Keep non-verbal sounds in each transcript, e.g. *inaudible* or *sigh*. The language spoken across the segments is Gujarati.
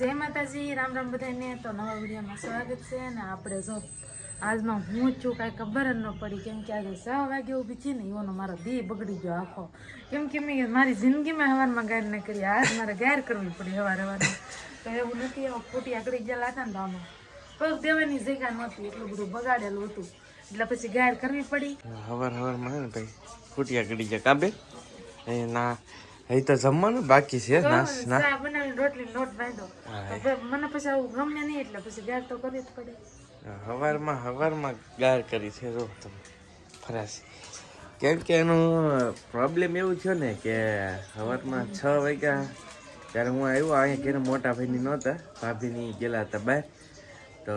જય માતાજી, રામ રામ બધાને. તો નવા વિડીયોમાં સ્વાગત છે ને આપણે જો આજમાં હું છું, કાંઈ ખબર જ ન પડી કેમ કે આજે સવા વાગે ઊભી છે ને એવોનો મારો દી બગડી ગયો આખો. કેમ કે મેં મારી જિંદગીમાં હવારમાં ગાયર ન કરી, આજ મારે ગાયર કરવી પડી હવાર હવારમાં તો એવું નથી એવા ખોટી આકડી ગયેલા હતા ને તો આમાં પગ દેવાની જગ્યા નહોતી, એટલું બધું બગાડેલું હતું. એટલે પછી ગાયર કરવી પડી. હવાર હવારમાં ને ભાઈ ખોટી ગળી ગયા કાબે ના એ તો જમવાનું બાકી છે નાસ ના બનાવીને રોટલી લોટ બાંધો મને પછી આવું ગમે નહીં એટલે પછી ગાર તો કરવી જ પડે. હવારમાં હવારમાં ગાર કરી છે જો તમે ફરાસી. કેમ કે એનું પ્રોબ્લેમ એવું થયો ને કે હવારમાં છ વાગ્યા ત્યારે હું આવ્યો અહીંયા ઘેર મોટા ભાઈની નહોતા ભાભીની ગયેલા હતા બહાર. તો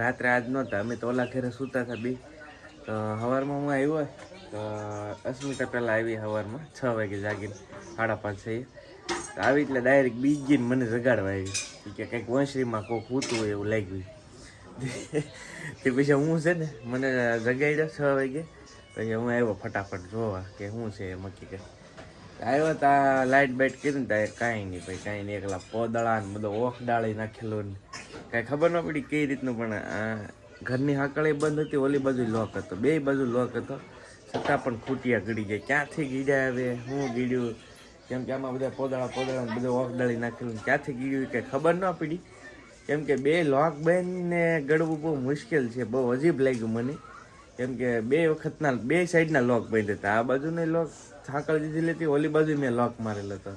રાત્રે આજ નહોતા અમે તો ઓલા ઘરે સૂતા હતા બી. તો સવારમાં હું આવ્યો અસ્મિતા પહેલાં આવી સવારમાં છ વાગે જાગીને સાડા પાંચ આવી એટલે ડાયરેક્ટ બીજીને મને જગાડવા આવી. કે કંઈક વંશરીમાં કોઈક હૂતું હોય એવું લાગ્યું. તે પછી હું છે ને, મને જગાડ્યો છ વાગે. પછી હું આવ્યો ફટાફટ જોવા કે શું છે એમ હકીકત. આવ્યો તા લાઇટ બાઇટ કીધું ને ત્યાં કાંઈ નહીં ભાઈ, કાંઈ નહીં. એકલા પોદળા ને બધો ઓખ ડાળી નાખેલો ને કાંઈ ખબર ન પડી કઈ રીતનું, પણ ઘરની હાકળી બંધ હતી, ઓલી બાજુ લોક હતો. બે બાજુ લોક હતો. છતાં પણ ખૂટિયા ગળી જાય. ક્યાંથી ગીડ્યા આવે હું ગીડ્યું કેમ કે આમાં બધા પોદળા પોદળા બધું ઓખ ડાળી નાખેલું ક્યાંથી ગીડ્યું કે ખબર ન પડી. કેમ કે બે લોક ને ગળવું બહુ મુશ્કેલ છે. બહુ અજીબ લાગ્યું મને. કેમ કે બે વખતના, બે સાઈડના લોક બંધ હતા. આ બાજુને લોક સાંકળ દીધી લેતી, ઓલી બાજુ મેં લોક મારેલો હતો.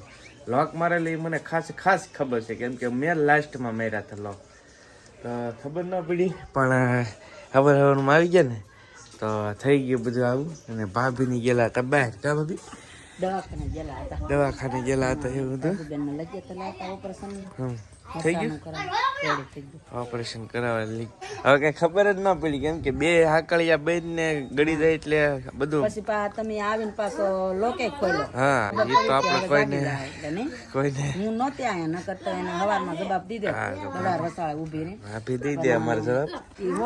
લોક મારેલી મને ખાસ ખાસ ખબર છે. કેમ કે મેં લાસ્ટમાં માર્યા હતા લોક. તો ખબર ન પડી, પણ ખબર હવરમાં આવી ગયા ને તો થઈ ગયું બધું આવું. અને ભાભીની ગયેલા હતા બહાર. કા ભાભી? દવાખાને ગયેલા હતા. દવાખાને ગયેલા હતા એવું હતું થઈ ગયું? ઓપરેશન કરાવેલી હવે કઈ ખબર જ ના પડી કેમ કે બે હાકળિયા બેન ને ગળી જાય એટલે બધું પછી પા તમે આવીને પાછો લોકે ખોલ્યો. હા એ તો આપણે કોઈને કોઈને હું નહોતી આયા ન કરતા એને હવારમાં જવાબ દીધો. બધા રસાળા ઊભી રહી. આપી દઈ દે અમારે જવાબ.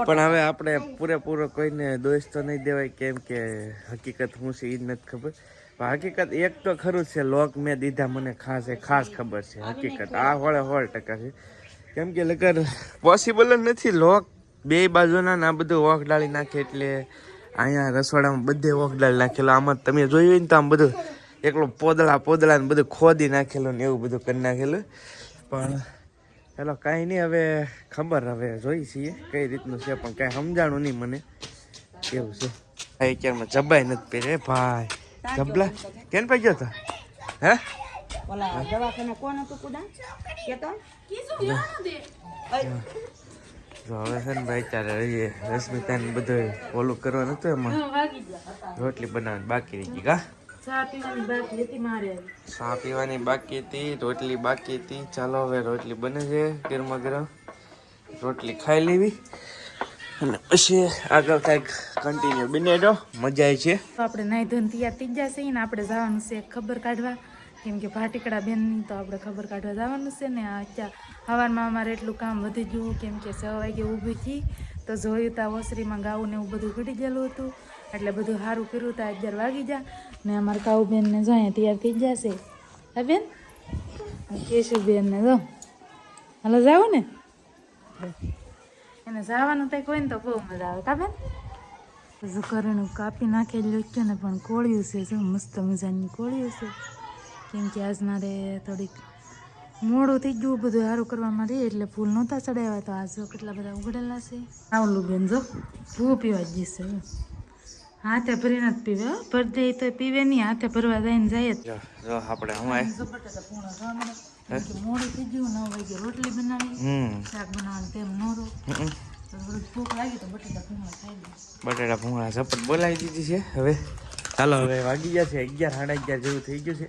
પણ હવે આપણે પૂરેપૂરો કોઈને દોષ તો નહીં દેવાય કેમ કે હકીકત હું છે એ જ નથી ખબર. હકીકત એક તો ખરું છે, લોક મેં દીધા, મને ખાસ એ ખાસ ખબર છે, હકીકત. આ હોળે હોળ ટકા છે. કેમ કે લગર પોસિબલ જ નથી, લોક બે બાજુના ના બધું ડાળી નાખે એટલે અહીંયા રસોડામાં બધે વોક ડાળી નાખેલો. આમાં તમે જોયું હોય ને તો આમ બધું એકલો પોદળા પોદળા બધું ખોદી નાખેલું ને એવું બધું કરી નાખેલું. પણ ચાલો કાંઈ નહીં, હવે ખબર, હવે જોઈ છીએ કઈ રીતનું છે, પણ કાંઈ સમજાણું નહીં મને. એવું છે. આ અત્યારમાં જબાઈ નથી પહેરે ભાઈ. જબલા. કેન પે ગયો તો? હે? ઓલા દવાખાને કોણ હતું કુડા કેતો? જો હવે છે ને ભાઈ ચાલે રહીએ. રશ્મિતાને બધું ઓલું કરવાનું હતું એમાં. રોટલી બનાવવાની બાકી રહી ગઈ કા? ચા પીવાની બાકી હતી ચા પીવાની બાકી હતી રોટલી બાકી હતી. ચાલો હવે રોટલી બને છે ગરમા ગરમ. રોટલી ખાઈ લેવી. અને પછી આગળ કાંઈક કન્ટિન્યુ બને તો મજા આવી છે. આપણે નાઈ ધન તૈયાર થઈ જશે ને આપણે જવાનું છે ખબર કાઢવા. કેમ કે ભાટીકડા બેનની તો આપણે ખબર કાઢવા જવાનું છે ને અત્યારે હવારમાં અમારે એટલું કામ વધી ગયું, કેમ કે છ વાગે ઊભી થઈ તો જોયું તા ઓસરીમાં ગાવું ને એવું બધું ઘટી ગયેલું હતું. એટલે બધું સારું કર્યું તા અગિયાર વાગી જા ને અમારા કાઉબેનને જો અહીંયા તૈયાર થઈ જશે હા બેન? કેશુબેનને જો. હાલો જાવ ને. એને જવાનું થાય કોઈ ને તો બહુ મજા આવે કા બેન કરેણું કાપી નાખેલું છે ને પણ કોળિયું છે જો મસ્ત મજાની કોળિયું છે કેમ કે આજ મારે થોડીક મોડું થઈ ગયું બધું સારું કરવામાં રહી એટલે ફૂલ નહોતા ચડાવ્યા તો આજ જો કેટલા બધા ઉગડેલા છે આવલું બેન જો ભૂ પીવા જ જશે જો. હાથે ભરીને જ પીવે હો. ભરી દે તો પીવે નહીં હાથે ભરવા જઈને જાય જ જો જો આપણે હું મોડું થઈ ગયું નવ વાગે રોટલી બનાવી. હમ. શાક બનાવવાનું તેમ નહોતો હમ. ભૂખ લાગી તો બટાટા ખાઈ ભૂંગળા ઝપટ બોલાવી દીધી છે. હવે ચાલો હવે વાગી ગયા છે અગિયાર સાડા અગિયાર જેવું થઈ ગયું છે.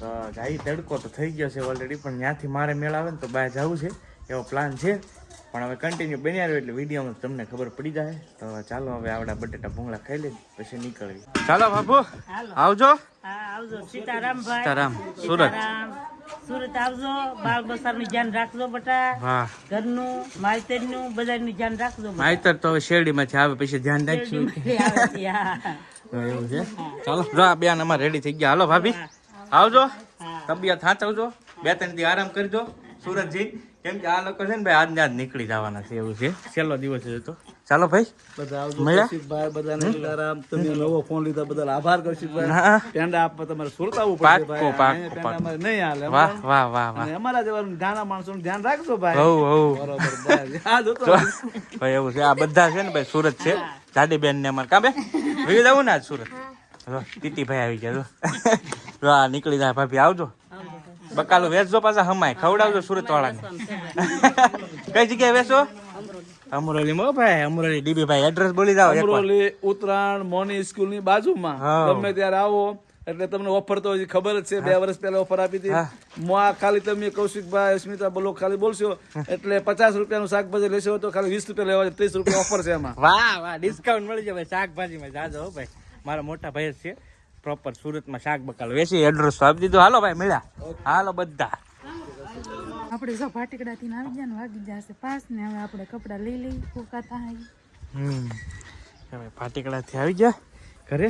તો ગાઈ તડકો તો થઈ ગયો છે ઓલરેડી પણ ત્યાંથી મારે મેળ આવે ને તો બહાર જવું છે. એવો પ્લાન છે. પણ હવે કન્ટિન્યુ બન્યા રહ્યો એટલે વિડીયોમાં તમને ખબર પડી જાય. તો ચાલો હવે આવડા બટેટા ભૂંગળા ખાઈ લઈએ પછી નીકળવી ચાલો બાપુ આવજો. આવજો. સીતારામ સીતારામ સુરત. સુરત આવજો બાળ બસારનું ધ્યાન રાખજો બટા. ઘરનું માલતેરનું બધાનું ધ્યાન રાખજો બટા. તો હવે શેરડીમાંથી આવે પછી ધ્યાન રાખશું છે. એવું છે. ચાલો જો આ બેન અમારે રેડી થઈ ગયા. હાલો ભાભી આવજો. તબિયત સાચવજો. બે ત્રણ દી આરામ કરજો. સુરત જઈ કેમ કે આ લોકો છે ને ભાઈ આજને આજ નીકળી જવાના છે એવું છે. છેલ્લો દિવસ છે તો. ચાલો ભાઈ. બધા આવજો મળ્યા? બધાને સીતારામ તમે નવો ફોન લીધા બદલ આભાર કૌશિકભાઈ. હા. પેંડા આપવા તમારે સુરત આવવું પડશે ભાઈ. પાક્કો, અહીંયા અમારે નહીં હાલે વાહ વાહ વાહ વાહ. અમારા જેવા નાના માણસોનું ધ્યાન રાખજો ભાઈ. હવ હવ બરોબર. હા જોતો ભાઈ એવું છે. આ બધા છે ને ભાઈ સુરત છે. જાડી બેન ને અમારે. કાં બે ભેગી જવું ને આજ સુરત? જો ટીટી ભાઈ આવી ગયા જો જો નીકળી જાય ભાભી આવજો. બકાલું વેચજો પાછા હમાય. ખવડાવજો સુરત વાળાને *laughs* કઈ જગ્યાએ વેચો? અમરોલી મો ભાઈ અમરોલી. ડીબી ભાઈ એડ્રેસ બોલી જાવ અમરોલી ઉત્તરાયણ મોની સ્કૂલની બાજુમાં. ગમે ત્યારે આવો એટલે તમને ઓફર તો હજી ખબર જ છે. બે વર્ષ પહેલા ઓફર આપી હતી. મોઆ ખાલી તમે કૌશિકભાઈ અસ્મિતા બોલો ખાલી બોલશો. એટલે પચાસ રૂપિયાનું શાકભાજી લેશો તો ખાલી વીસ રૂપિયા લેવા ત્રીસ રૂપિયા ઓફર છે એમાં વાહ વાહ ડિસ્કાઉન્ટ મળી જાય ભાઈ શાકભાજીમાં જાજો હો ભાઈ. મારા મોટા ભાઈ છે. પ્રોપર સુરતમાં શાક બકાલ વેચી એડ્રેસ આપી દીધું. હાલો ભાઈ મળ્યા. હાલો બધા. આપણે જો ભાટીકડાથી આવી ગયા ને વાગી જશે પાસ ને હવે આપણે કપડાં લઈ લઈ ફૂકા થાય. હમ. હવે પાટીકડાથી આવી ગયા ઘરે.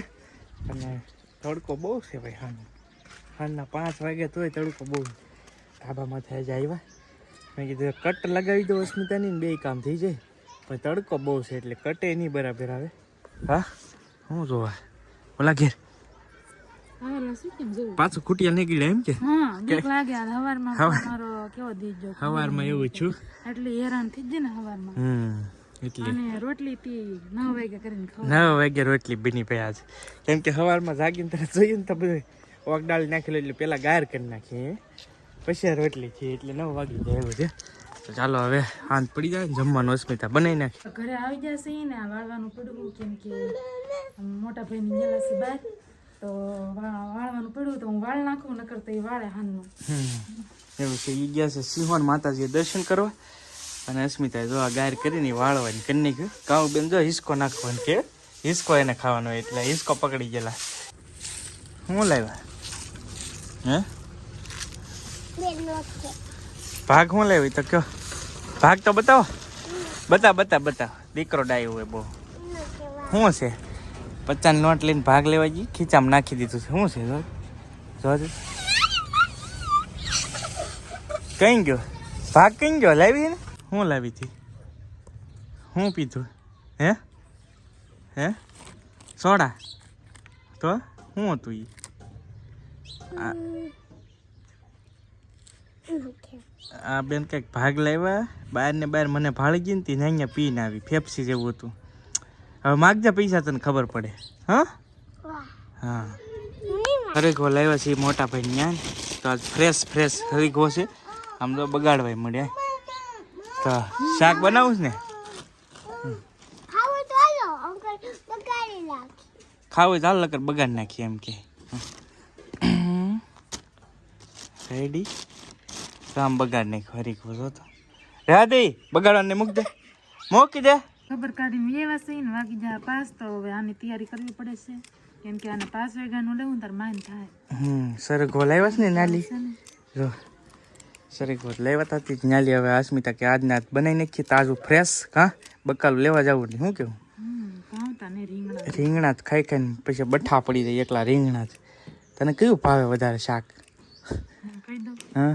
અને તડકો બહુ છે ભાઈ હાન હાનના પાંચ વાગે તોય તડકો બહુ ધાબામાંથી આજે આવ્યા. મેં કીધું કટ લગાવી દો અસ્મિતાની ને બે કામ થઈ જાય. પણ તડકો બહુ છે એટલે કટે નહીં બરાબર આવે. હા? હું જોવા? ઓલા ઘેર. શું પાછું ખૂટિયા નીકળ્યા એમ કે? બીક લાગે હવારમાં મારો કેવો દીજો એવું છું. એટલે હેરાન થઈ જાય ને હવારમાં. એટલે. અને રોટલી થી નવ વાગે કરીને ખાવ નવ વાગે રોટલી બની પડ્યા છે. કેમ કે સવારમાં જાગીને જોઈએ ને તો બધું ઓગડાળ નાખેલું એટલે પેલા ગાયર કરી નાખીએ. પછી રોટલી છે એટલે નવ વાગી જાય એવું છે. તો ચાલો હવે હાંત પડી જાય જમવાનું અસ્મિતા બનાવી નાખી. ઘરે આવી જશે ને વાળવાનું પડવું કેમ કે મોટા ભાઈની ગયેલા છે બહાર તો વાળવાનું પડ્યું તો હું વાળ નાખું નકર તો એ વાળે હાનનું હમ. એવું છે ઈ ગયા છે સિંહોન માતાજીએ દર્શન કરવા. અને અસ્મિતાએ જો આ ગાયર કરીને વાળવાની કરી નાખ્યું. કાઉ બેન જો હિસકો નાખવાનું કે? હિસકો એને ખાવાનો હોય એટલે હિસકો પકડી ગયેલા. શું લાવ્યા? હે? ભાગ હું લેવી તો કયો. ભાગ તો બતાવો. બતા બતા બતા. દીકરો ડાયો હોય બહુ. શું છે? પચાસ નોટ લઈને ભાગ લેવા જઈએ ખીચામાં નાખી દીધું છે. શું છે જો જો જો. કઈ ગયો? ભાગ કઈ ગયો? લાવી ને? હું લાવી હતી? હું પીધું? હે? હે? સોડા? તો શું હતું એ આ બેન કંઈક ભાગ લાવ્યા. બહાર ને બહાર મને ભાળી ગઈ ને તી અહીંયા પીને આવી. ફેફસી જેવું હતું. હવે માગજે પૈસા તને ખબર પડે. હા? હા. હરીગો લાવ્યા છે મોટા ભાઈ ન્યા. તો આજ ફ્રેશ ફ્રેશ હરીગો છે. આમ તો બગાડવાય મળ્યા તો શાક બનાવું છે ને? ખાવું ચાલ લગર લકર બગાડ નાખીએ એમ કે. રેડી તો આમ બગાડ નાખ્યો હરીગો જો તો. રાધે બગાડવાને મૂક દે. મૂકી દે. ખબર કાઢીને એવા છે ને વાગી જાય પાસ તો હવે આની તૈયારી કરવી પડે છે કેમ કે આને પાંચ વાગ્યાનું લેવું તાર માન થાય હમ સરગો લાવ્યા છે ને નાલી ને જો સરગો લાવ્યા હતા જ નાલી હવે અસ્મિતા કે આજના આજ બનાવી નાખીએ તાજું ફ્રેશ હા બકાલું લેવા જવું નહીં શું કેવું ને રીંગણા જ ખાઈ ખાઈને પછી બઠા પડી જાય એકલા રીંગણા જ તને કયું ભાવે વધારે શાક કહી દઉં હા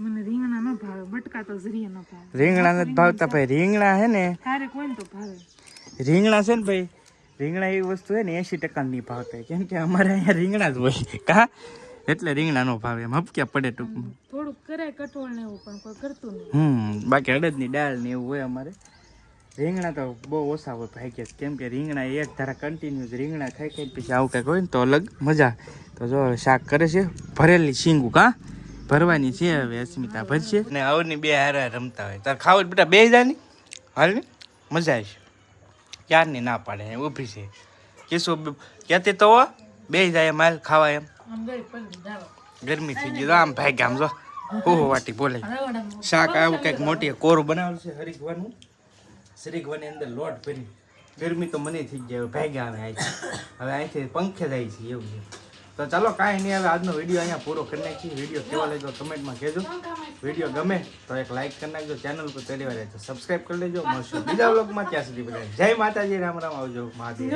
મને રીંગણા ન ભાવે બટકા તો જરીએ ન ભાવે. રીંગણા નથી ભાવતા ભાઈ રીંગણા હે ને. તારે કોઈ તો ભાવે. રીંગણા છે ને ભાઈ રીંગણા એવી વસ્તુ છે ને એસી ટકા નહીં ભાવતા કેમ કે અમારે અહીંયા રીંગણા જ હોય. કા? એટલે રીંગણા નો ભાવે એમ હપક્યા પડે ટૂંકમાં. થોડુંક કરે કઠોળ ને એવું પણ કોઈ કરતું નહીં. હમ બાકી અડદની દાળ ને એવું હોય અમારે. રીંગણા તો બહુ ઓછા હોય ભાગ્યે જ. કેમ કે રીંગણા એક ધારા કન્ટિન્યુઅસ રીંગણા ખાઈ ખાઈ પછી આવું કંઈક હોય ને તો અલગ મજા. તો જો શાક કરે છે ભરેલી શીંગું કા? ભરવાની છે હવે અસ્મિતા ભરશે. ને આવની બે હારા રમતા હોય. તાર ખાવ જ બેટા બે જાની. હાલ ને? મજા આવશે ક્યારની ના પાડે ઊભી છે. કેશું ક્યાંથી તો બે જાય માલ ખાવા એમ. આમ ગરમી થઈ ગઈ તો આમ ભાઈ ગામ જો. ઓહો વાટી બોલે શાક આવું કંઈક મોટી કોરું બનાવેલું છે હરીગવાનું હરીગવાની અંદર લોટ ભરી. ગરમી તો મને થઈ જાય ભાગ્યા આવે હવે અહીંથી પંખે જાય છે એવું છે. તો ચાલો કાંઈ નહીં, હવે આજનો વીડિયો અહીંયા પૂરો કરી નાખીએ. વીડિયો કેવો લાગ્યો કમેન્ટમાં કહેજો. વીડિયો ગમે તો એક લાઇક કરી નાખજો. ચેનલ પર પહેલી વાર સબસ્ક્રાઈબ કરી લેજો. મળશું બીજા બ્લોગમાં ત્યાં સુધી બધા જય માતાજી. રામ રામ. આવજો મહાદેવ.